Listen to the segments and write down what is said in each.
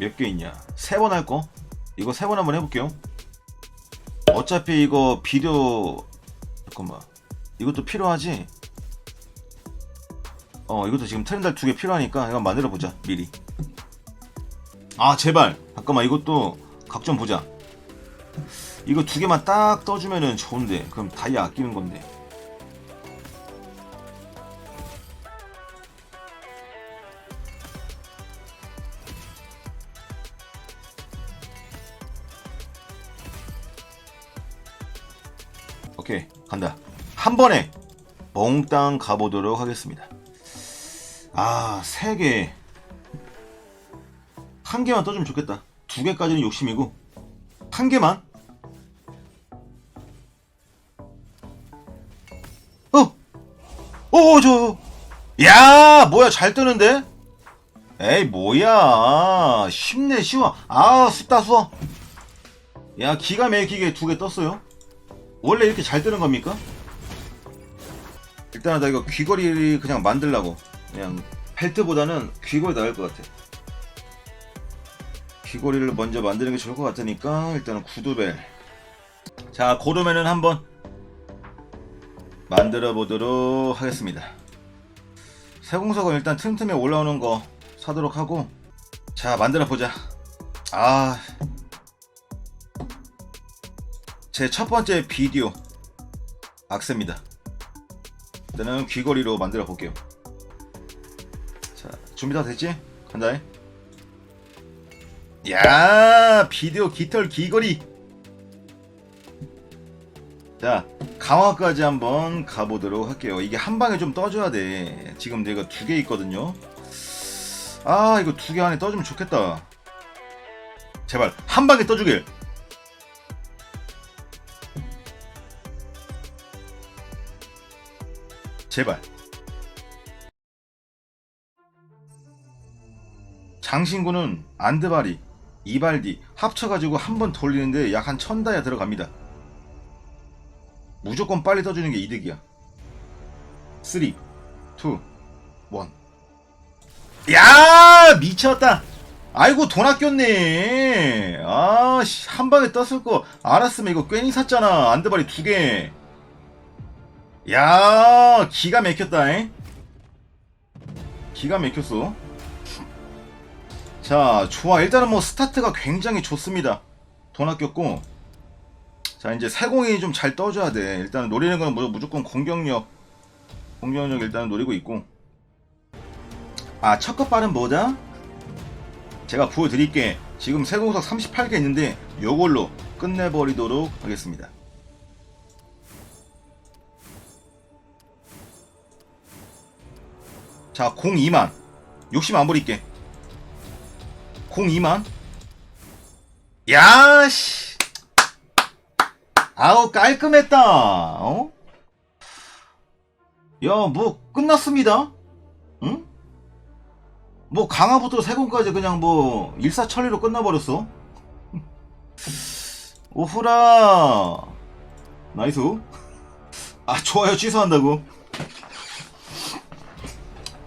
몇 개 있냐? 세 번 할 거? 이거 세 번 한번 해볼게요. 어차피 이거 비디오 잠깐만 이것도 필요하지? 어 이것도 지금 트렌달 두 개 필요하니까 이거 만들어 보자 미리. 아 제발 잠깐만 이것도 각 좀 보자. 이거 두 개만 딱 떠주면은 좋은데 그럼 다이아 아끼는 건데. 오케이 간다 한 번에 몽땅 가보도록 하겠습니다 아세 개한 개만 떠주면 좋겠다 두 개까지는 욕심이고 한 개만 어! 어, 저, 야, 뭐야, 잘 뜨는데? 에이, 뭐야. 쉽네, 쉬워. 아, 쉽다, 수어. 야, 기가 막히게 두 개 떴어요. 원래 이렇게 잘 뜨는 겁니까? 일단은 나 이거 귀걸이 그냥 만들라고. 그냥 벨트보다는 귀걸이 나을 것 같아. 귀걸이를 먼저 만드는 게 좋을 것 같으니까 일단은 구두벨. 자, 고르면은 한번 만들어 보도록 하겠습니다. 세공석은 일단 틈틈이 올라오는 거 사도록 하고 자 만들어 보자. 아, 제 첫 번째 비디오 악세입니다. 일단은 귀걸이로 만들어 볼게요. 자 준비 다 됐지? 간다. 야 비디오 깃털 귀걸이. 자 강화까지 한번 가보도록 할게요. 이게 한 방에 좀 떠줘야 돼. 지금 내가 두 개 있거든요. 아 이거 두 개 안에 떠주면 좋겠다. 제발 한 방에 떠주길. 제발. 장신구는 안드바리, 이발디 합쳐가지고 한 번 돌리는데 약 한 천다야 들어갑니다. 무조건 빨리 떠주는 게 이득이야. 3, 2, 1. 야 미쳤다. 아이고 돈 아꼈네. 아씨 한 방에 떴을 거 알았으면 이거 괜히 샀잖아. 안드바리 두 개. 야 기가 막혔다. 잉? 기가 막혔어. 자 좋아 일단은 뭐 스타트가 굉장히 좋습니다. 돈 아꼈고 자 이제 세공이 좀 잘 떠줘야 돼. 일단 노리는 건뭐 무조건 공격력, 공격력 일단 노리고 있고. 아 첫 컷발은 뭐다? 제가 보여드릴게. 지금 세공석 38개 있는데 요걸로 끝내버리도록 하겠습니다. 자, 02만. 욕심 안 부릴게. 02만. 야, 씨. 아우, 깔끔했다. 어? 야, 뭐, 끝났습니다. 응? 뭐, 강화부터 세공까지 그냥 뭐, 일사천리로 끝나버렸어. 오후라. 나이스. 아, 좋아요. 취소한다고.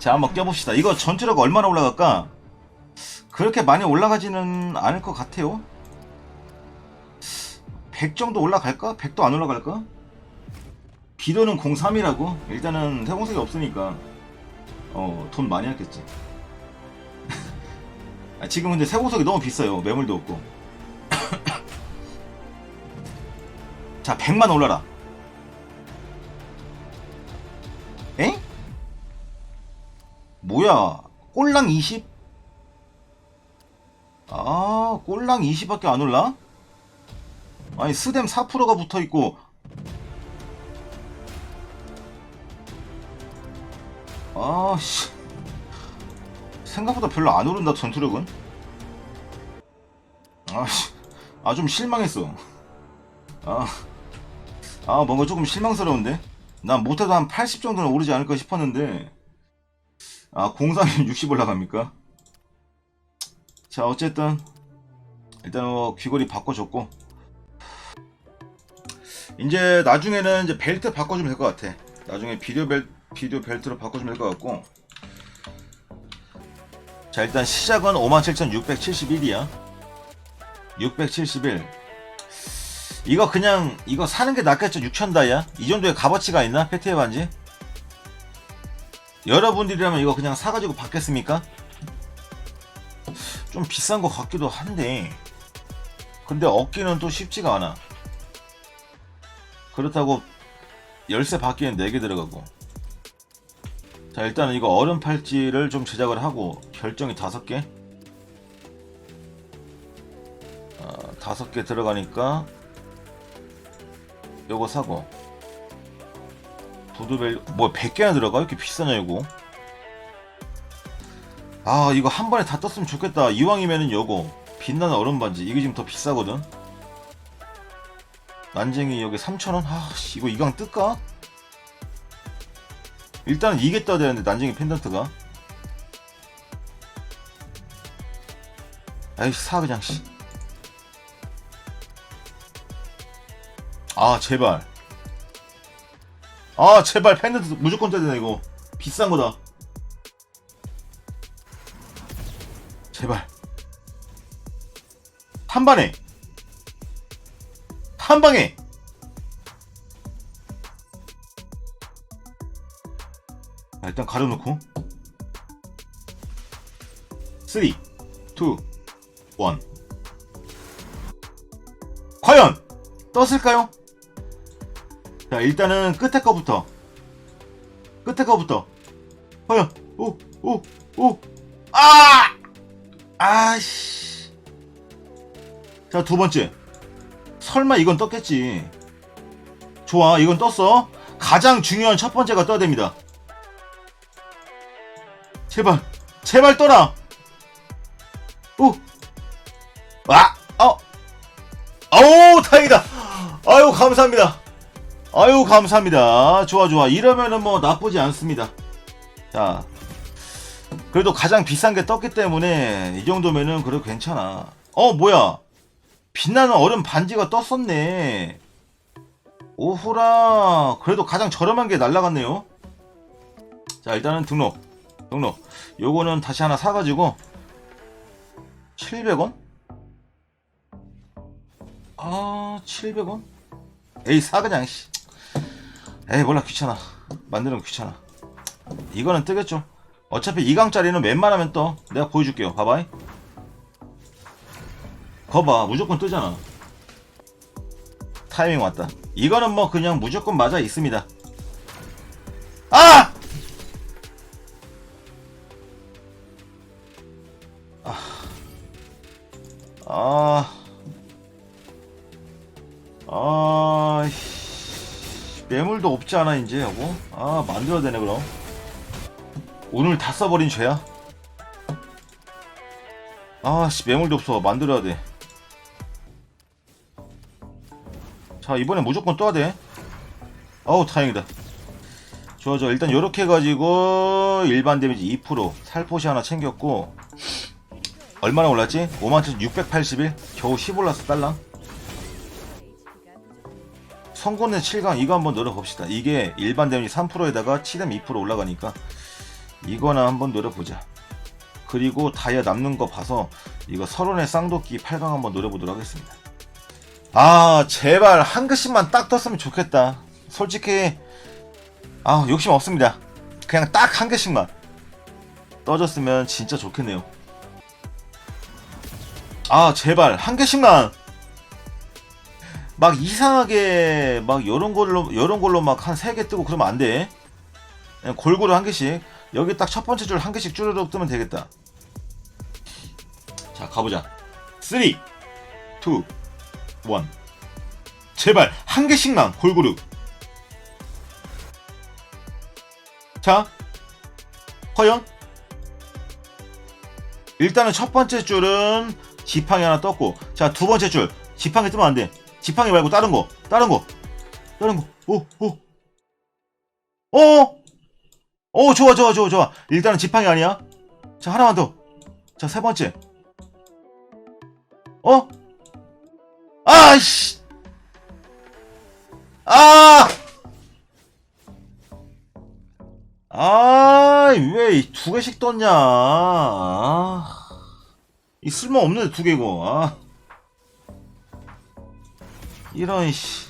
자, 한번 껴봅시다. 이거 전투력 얼마나 올라갈까? 그렇게 많이 올라가지는 않을 것 같아요. 100 정도 올라갈까? 100도 안 올라갈까? 비도는 03이라고? 일단은 세공석이 없으니까 어, 돈 많이 아꼈지. 아, 지금 근데 세공석이 너무 비싸요. 매물도 없고. 자, 100만 올라라. 뭐야? 꼴랑 20? 아, 꼴랑 20밖에 안 올라? 아니, 스뎀 4%가 붙어 있고. 아, 씨. 생각보다 별로 안 오른다, 전투력은. 아, 씨. 아, 좀 실망했어. 아, 아, 뭔가 조금 실망스러운데? 난 못해도 한 80 정도는 오르지 않을까 싶었는데. 아, 03이 60 올라갑니까? 자, 어쨌든 일단 뭐 귀걸이 바꿔줬고. 이제 나중에는 이제 벨트 바꿔주면 될 것 같아. 나중에 비디오 벨 비디오 벨트로 바꿔주면 될 것 같고. 자 일단 시작은 57,671이야. 671 이거 그냥 이거 사는 게 낫겠죠. 6,000 다이야 이 정도의 값어치가 있나? 패트의 반지 여러분들이라면 이거 그냥 사가지고 받겠습니까? 좀 비싼 것 같기도 한데 근데 얻기는 또 쉽지가 않아. 그렇다고 열쇠 받기엔 4개 들어가고. 자 일단은 이거 얼음 팔찌를 좀 제작을 하고 결정이 5개? 어, 5개 들어가니까 요거 사고 부두벨 뭐 100개나 들어가? 이렇게 비싸냐 이거. 아 이거 한 번에 다 떴으면 좋겠다. 이왕이면은 요거. 빛나는 얼음 반지. 이게 지금 더 비싸거든. 난쟁이 여기 3,000원? 아씨 이거 이강 뜰까? 일단은 이게 떠야 되는데 난쟁이 펜던트가. 아이씨 사 그냥 씨. 아 제발 아 제발 펜던트 무조건 떠야 되네 이거? 비싼 거다. 제발. 한 방에 한 방에 아, 일단 가려놓고. 3 2 1 과연 떴을까요? 자 일단은 끝에 거부터. 끝에 거부터. 과연 오오오. 아! 아씨. 자 두 번째. 설마 이건 떴겠지. 좋아 이건 떴어. 가장 중요한 첫 번째가 떠야 됩니다. 제발 제발 떠라. 오. 아! 어! 다행이다. 아유 감사합니다 아유 감사합니다. 좋아 좋아. 이러면은 뭐 나쁘지 않습니다. 자 그래도 가장 비싼 게 떴기 때문에 이 정도면은 그래도 괜찮아. 어 뭐야? 빛나는 얼음 반지가 떴었네. 오호라. 그래도 가장 저렴한 게 날라갔네요. 자 일단은 등록. 등록. 요거는 다시 하나 사가지고 700원? 아 700원? 에이 사 그냥 씨. 에이 몰라 귀찮아. 만드는 거 귀찮아. 이거는 뜨겠죠. 어차피 2강짜리는 웬만하면 떠. 내가 보여줄게요. 봐봐 거봐 무조건 뜨잖아. 타이밍 왔다. 이거는 뭐 그냥 무조건 맞아 있습니다. 아! 아, 없지 않아 이제 여보? 아 만들어야 되네 그럼. 오늘 다 써버린 죄야? 아씨 매물도 없어 만들어야 돼. 자 이번엔 무조건 떠야 돼. 어우 다행이다. 좋아 좋아 일단 요렇게 해가지고 일반 데미지 2% 살포시 하나 챙겼고 얼마나 올랐지? 57,681 겨우 10 올랐어 달랑 성곤의 7강 이거 한번 노려봅시다. 이게 일반 데미지 3%에다가 7뎀 2% 올라가니까 이거나 한번 노려보자. 그리고 다이아 남는 거 봐서 이거 설원의 쌍도끼 8강 한번 노려보도록 하겠습니다. 아 제발 한 개씩만 딱 떴으면 좋겠다. 솔직히 아 욕심 없습니다. 그냥 딱한 개씩만. 떠졌으면 진짜 좋겠네요. 아 제발 한 개씩만 막 이상하게 막 요런 걸로 요런 걸로 막 한 세 개 뜨고 그러면 안 돼. 골고루 한 개씩 여기 딱 첫 번째 줄 한 개씩 쭈르륵 뜨면 되겠다. 자 가보자. 3, 2, 1 제발 한 개씩만 골고루. 자 과연 일단은 첫 번째 줄은 지팡이 하나 떴고 자 두 번째 줄 지팡이 뜨면 안 돼 지팡이 말고 다른 거 다른 거 다른 거오오오 어? 오 좋아 좋아 좋아 좋아 일단은 지팡이 아니야 자 하나만 더자 세 번째 어? 아이씨 아 아, 왜 두 개씩 떴냐? 아, 이 쓸모 없는데 두 개고. 아. 이런 씨.